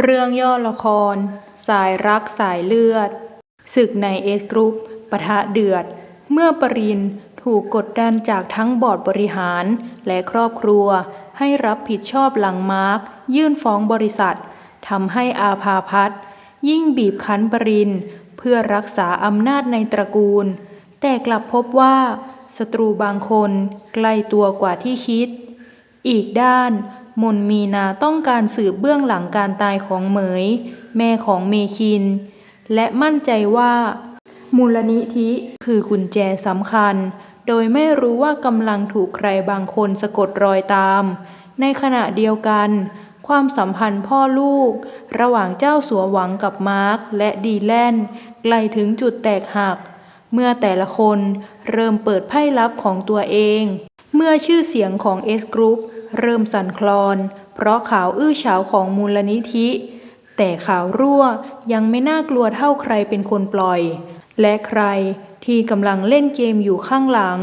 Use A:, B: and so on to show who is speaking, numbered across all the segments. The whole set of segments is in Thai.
A: เรื่องย่อละคร สายรักสายเลือด ศึกในเอสกรุ๊ปปะทะเดือด เมื่อปรินถูกกดดันจากทั้งบอร์ดบริหารและครอบครัว ให้รับผิดชอบหลังมาร์กยื่นฟ้องบริษัททำให้อาภาพัฒยิ่งบีบคั้นปรินเพื่อรักษาอำนาจในตระกูล แต่กลับพบว่าศัตรูบางคนใกล้ตัวกว่าที่คิด อีกด้าน มนมีนาต้องการสืบเบื้องหลังการตายของเหมย แม่ของเมคิน และมั่นใจว่า มูลนิธิคือกุญแจสำคัญ โดยไม่รู้ว่ากำลังถูกใครบางคนสะกดรอยตาม ในขณะเดียวกัน ความสัมพันธ์พ่อลูก ระหว่างเจ้าสัวหวังกับมาร์คและดีแลนไกลถึงจุดแตกหัก เมื่อแต่ละคนเริ่มเปิดไพ่ลับของตัวเอง เมื่อชื่อเสียงของ S Group เริ่มสั่นคลอน เพราะข่าวอื้อฉาวของมูลนิธิ แต่ข่าวรั่วยังไม่น่ากลัวเท่าใครเป็นคนปล่อย และใครที่กำลังเล่นเกมอยู่ข้างหลัง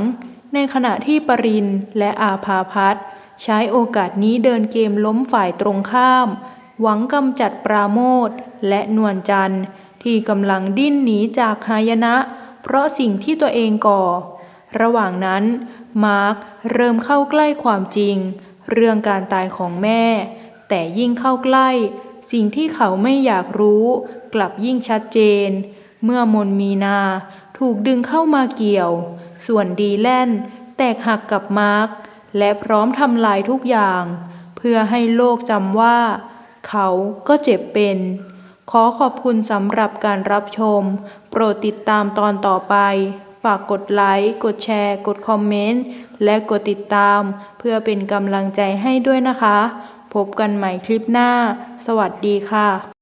A: ในขณะที่ปรินและอาภาพัฒใช้โอกาสนี้เดินเกมล้มฝ่ายตรงข้าม หวังกำจัดปราโมทและนวลจันทร์ที่กำลังดิ้นหนีจากหายนะ เพราะสิ่งที่ตัวเองก่อ ระหว่างนั้น มาร์คเริ่มเข้าใกล้ความจริง เรื่องการตายของแม่ แต่ยิ่งเข้าใกล้ สิ่งที่เขาไม่อยากรู้ กลับยิ่งชัดเจน เมื่อมนมีนาถูกดึงเข้ามาเกี่ยว ส่วนดีแลนแตกหักกับมาร์คและพร้อมทำลายทุกอย่าง เพื่อให้โลกจำว่า เขาก็เจ็บเป็น ขอขอบคุณสำหรับการรับชม โปรดติดตามตอนต่อไป ฝากกดไลค์ กดแชร์ กดคอมเมนต์ และกดติดตาม เพื่อเป็นกำลังใจให้ด้วยนะคะ พบกันใหม่คลิปหน้า สวัสดีค่ะ